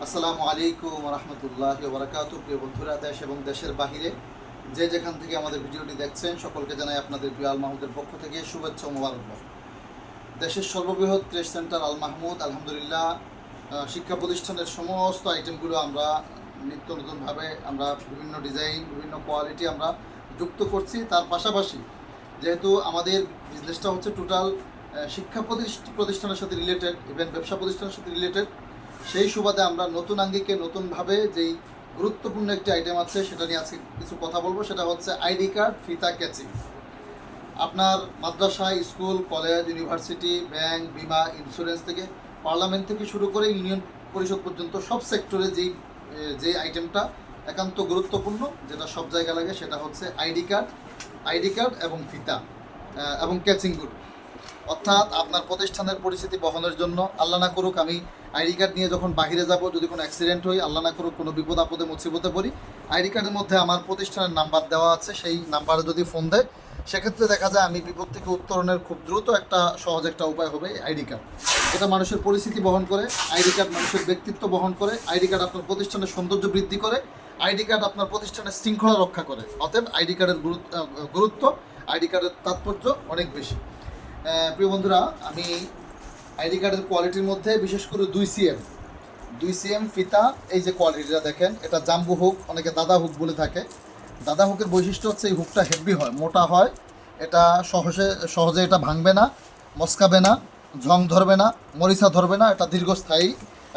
আসসালামু আলাইকুম রহমতুল্লাহ বারাকাতু প্রিয় বন্ধুরা, দেশ এবং দেশের বাহিরে যে যেখান থেকে আমাদের ভিডিওটি দেখছেন, সকলকে জানাই আপনাদের প্রিয় আল মাহমুদের পক্ষ থেকে শুভেচ্ছা মোবারকবাদ। দেশের সর্ববৃহৎ ক্রেশ সেন্টার আল মাহমুদ আলহামদুলিল্লাহ শিক্ষা প্রতিষ্ঠানের সমস্ত আইটেমগুলো আমরা নিত্য নতুনভাবে আমরা বিভিন্ন ডিজাইন বিভিন্ন কোয়ালিটি আমরা যুক্ত করছি। তার পাশাপাশি যেহেতু আমাদের বিজনেসটা হচ্ছে টোটাল শিক্ষা প্রতিষ্ঠ- প্রতিষ্ঠানের সাথে রিলেটেড ইভেন ব্যবসা প্রতিষ্ঠানের সাথে রিলেটেড সেই সুবাদে আমরা নতুন আঙ্গিকে নতুনভাবে যেই গুরুত্বপূর্ণ একটি আইটেম আছে সেটা নিয়ে আজকে কিছু কথা বলব, সেটা হচ্ছে আইডি কার্ড ফিতা ক্যাচিং। আপনার মাদ্রাসা, স্কুল, কলেজ, ইউনিভার্সিটি, ব্যাংক, বিমা ইন্স্যুরেন্স থেকে পার্লামেন্ট থেকে শুরু করে ইউনিয়ন পরিষদ পর্যন্ত সব সেক্টরে যেই যে আইটেমটা একান্ত গুরুত্বপূর্ণ, যেটা সব জায়গা লাগে, সেটা হচ্ছে আইডি কার্ড আইডি কার্ড এবং ফিতা এবং ক্যাচিংগুলো অর্থাৎ আপনার প্রতিষ্ঠানের পরিস্থিতি বহনের জন্য আল্লাহ না করুক, আমি আইডি কার্ড নিয়ে যখন বাইরে যাব, যদি কোনো অ্যাক্সিডেন্ট হই আল্লাহ না করুক, কোনো বিপদ আপদে, মুসিবতে পড়ি আইডি কার্ডের মধ্যে আমার প্রতিষ্ঠানের নাম্বার দেওয়া আছে, সেই নাম্বারে যদি ফোন দেয়, সেক্ষেত্রে দেখা যায় আমি বিপদ থেকে উত্তরণের খুব দ্রুত একটা সহজ একটা উপায় হবে আইডি কার্ড। এটা মানুষের পরিস্থিতি বহন করে আইডি কার্ড মানুষের ব্যক্তিত্ব বহন করে আইডি কার্ড আপনার প্রতিষ্ঠানের সৌন্দর্য বৃদ্ধি করে আইডি কার্ড আপনার প্রতিষ্ঠানের শৃঙ্খলা রক্ষা করে। অতএব আইডি কার্ডের গুরুত্ব আইডি কার্ডের তাৎপর্য অনেক বেশি। প্রিয় বন্ধুরা, আমি আইডি কার্ডের কোয়ালিটির মধ্যে বিশেষ করে দুই সিএম দুই সিএম ফিতা, এই যে কোয়ালিটিটা দেখেন, এটা জাম্বু হুক, অনেকে দাদা হুক বলে থাকে। দাদা হুকের বৈশিষ্ট্য হচ্ছে এই হুকটা হেভি হয়, মোটা হয়, এটা সহজে সহজে এটা ভাঙবে না, মস্কাবে না ঝং ধরবে না, মরিচা ধরবে না, এটা দীর্ঘস্থায়ী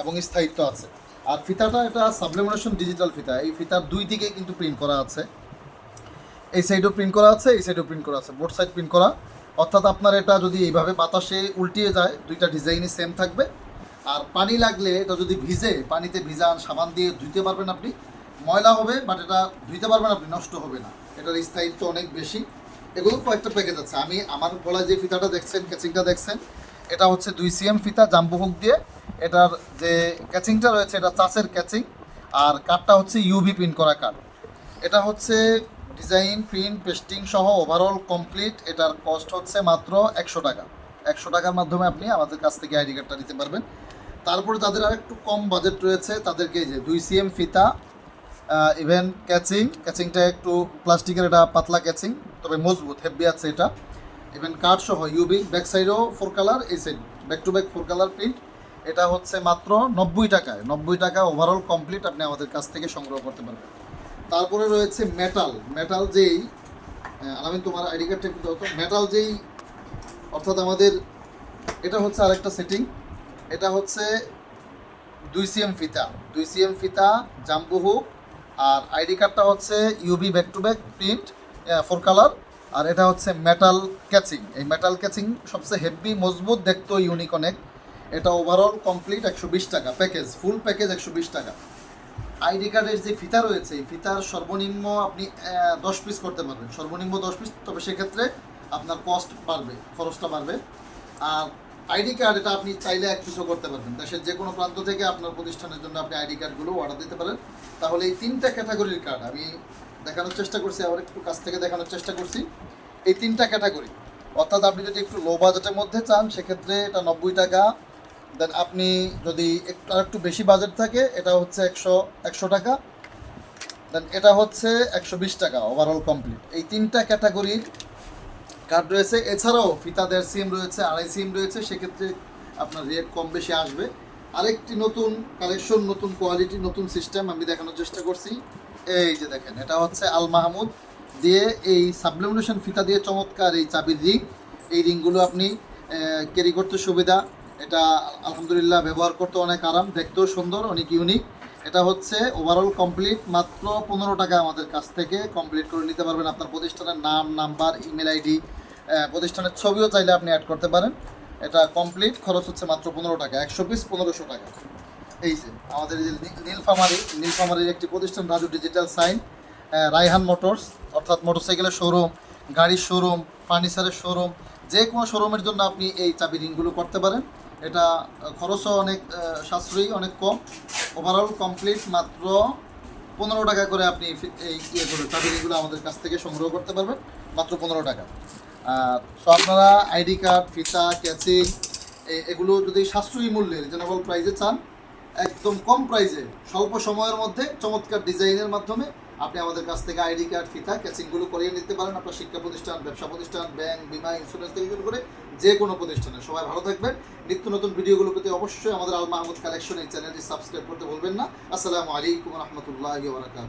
এবং স্থায়িত্ব আছে। আর ফিতাটা এটা সাবলিমিনেশন ডিজিটাল ফিতা, এই ফিতার দুই দিকে কিন্তু প্রিন্ট করা আছে। এই সাইডও প্রিন্ট করা আছে, এই সাইডও প্রিন্ট করা আছে বোর্ড সাইড প্রিন্ট করা। অর্থাৎ আপনার এটা যদি এইভাবে বাতাসে উল্টিয়ে যায়, দুইটা ডিজাইনই সেম থাকবে। আর পানি লাগলে এটা যদি ভিজে, পানিতে ভিজান, সাবান দিয়ে ধুইতে পারবেন আপনি। ময়লা হবে বাট এটা ধুইতে পারবেন আপনি, নষ্ট হবে না। এটার স্থায়িত্ব অনেক বেশি। এগুলো কয়েকটা প্যাকেজ আছে। আমি আমার গলায় যে ফিতাটা দেখছেন ক্যাচিংটা দেখছেন, এটা হচ্ছে দুই সিএম ফিতা, জাম্বু হুক দিয়ে। এটার যে ক্যাচিংটা রয়েছে, এটা চাষের ক্যাচিং আর কাঠটা হচ্ছে ইউভি প্রিন্ট করা কাঠ এটা হচ্ছে ডিজাইন, প্রিন্ট, পেস্টিং সহ ওভারঅল কমপ্লিট এটার কস্ট হচ্ছে মাত্র একশো টাকা। একশো টাকার মাধ্যমে আপনি আমাদের কাছ থেকে আইডি কার্ডটা নিতে পারবেন। তারপরে তাদের আর একটু কম বাজেট রয়েছে, তাদেরকে যে দুই সিএম ফিতা ইভেন ক্যাচিং ক্যাচিংটা একটু প্লাস্টিকের এটা পাতলা ক্যাচিং তবে মজবুত হেভি আছে এটা। ইভেন কার্ড সহ ইউবি ব্যাক সাইডও ফোর কালার এই side back to back four colour print এটা হচ্ছে মাত্র নব্বই টাকায়। নব্বই টাকা ওভারঅল কমপ্লিট আপনি আমাদের কাছ থেকে সংগ্রহ করতে পারবেন। তারপরে রয়েছে মেটাল মেটাল যেই আমি তোমার আইডি কার্ডটা একটু তো। মেটাল যেই, অর্থাৎ আমাদের, এটা হচ্ছে আরেকটা সেটিং এটা হচ্ছে দুই সিএম ফিতা। দুই সিএম ফিতা জাম্বু হুক আর আইডি কার্ডটা হচ্ছে UV back to back print four colour আর এটা হচ্ছে মেটাল ক্যাচিং এই মেটাল ক্যাচিং সবচেয়ে হেভি মজবুত দেখতো ইউনিক অনেক। এটা ওভারঅল কমপ্লিট একশো বিশ টাকা। প্যাকেজ ফুল প্যাকেজ একশো বিশ টাকা। আইডি কার্ডের যে ফিতা রয়েছে, এই ফিতার সর্বনিম্ন আপনি দশ পিস করতে পারবেন। সর্বনিম্ন দশ পিস তবে সেক্ষেত্রে আপনার কস্ট বাড়বে, খরচটা বাড়বে। আর আইডি কার্ড এটা আপনি চাইলে এক পিসও করতে পারবেন। দেশের যে কোনো প্রান্ত থেকে আপনার প্রতিষ্ঠানের জন্য আপনি আইডি কার্ডগুলো অর্ডার দিতে পারেন। তাহলে এই তিনটা ক্যাটাগরির কার্ড আমি দেখানোর চেষ্টা করছি, আবার একটু কাছ থেকে দেখানোর চেষ্টা করছি। এই তিনটা ক্যাটাগরি অর্থাৎ আপনি যদি একটু লো বাজেটের মধ্যে চান, সেক্ষেত্রে এটা নব্বই টাকা দেন আপনি যদি একটু, আর একটু বেশি বাজেট থাকে, এটা হচ্ছে একশো একশো টাকা। দেন এটা হচ্ছে একশো বিশ টাকা ওভারঅল কমপ্লিট এই তিনটা ক্যাটাগরির কার্ড রয়েছে। এছাড়াও ফিতা দেড় সিএম রয়েছে, আড়াই সিম রয়েছে, সেক্ষেত্রে আপনার রেট কম বেশি আসবে। আরেকটি নতুন কালেকশন নতুন কোয়ালিটি নতুন সিস্টেম আমি দেখানোর চেষ্টা করছি। এই যে দেখেন, এটা হচ্ছে আল মাহমুদ দিয়ে এই সাবলিমিনেশন ফিতা দিয়ে চমৎকার এই চাবির রিং এই রিংগুলো আপনি ক্যারি করতে সুবিধা। এটা আলহামদুলিল্লাহ ব্যবহার করতে অনেক আরাম, দেখতেও সুন্দর, অনেক ইউনিক এটা হচ্ছে ওভারঅল কমপ্লিট মাত্র পনেরো টাকা আমাদের কাছ থেকে। কমপ্লিট করে নিতে পারবেন আপনার প্রতিষ্ঠানের নাম নাম্বার ইমেল আইডি প্রতিষ্ঠানের ছবিও চাইলে আপনি অ্যাড করতে পারেন। এটা কমপ্লিট খরচ হচ্ছে মাত্র পনেরো টাকা, একশো পিস পনেরোশো টাকা। এই যে, আমাদের যে নীলফামারি, নীলফামারির একটি প্রতিষ্ঠান, Raju digital sign Raihan motors, অর্থাৎ মোটরসাইকেলের শোরুম গাড়ির শোরুম ফার্নিচারের শোরুম যে কোনো শোরুমের জন্য আপনি এই চাবি রিংগুলো করতে পারেন। এটা খরচও অনেক সাশ্রয়ী, অনেক কম। ওভারঅল কমপ্লিট মাত্র পনেরো টাকা করে আপনি এই ইয়ে করে চাবিগুলো আমাদের কাছ থেকে সংগ্রহ করতে পারবেন, মাত্র পনেরো টাকা। সো আপনারা আইডি কার্ড ফিতা ক্যাচিং এগুলো যদি সাশ্রয়ী মূল্যে রিজনেবল প্রাইসে চান একদম কম প্রাইসে স্বল্প সময়ের মধ্যে চমৎকার ডিজাইনের মাধ্যমে আপনি আমাদের কাছ থেকে আইডি কার্ড, ফিতা ক্যাচিংগুলো করিয়ে নিতে পারেন। আপনার শিক্ষা প্রতিষ্ঠান, ব্যবসা প্রতিষ্ঠান, ব্যাংক, বিমা ইন্স্যুরেন্স থেকে শুরু করে যে কোনো প্রতিষ্ঠানে। সবাই ভালো থাকবেন। নিত্য নতুন ভিডিওগুলো পেতে অবশ্যই আমাদের আল মাহমুদ কালেকশন এই চ্যানেলটি সাবস্ক্রাইব করতে ভুলবেন না। আসসালামু আলাইকুম রহমতুল্লাহ বারাকাতুহ।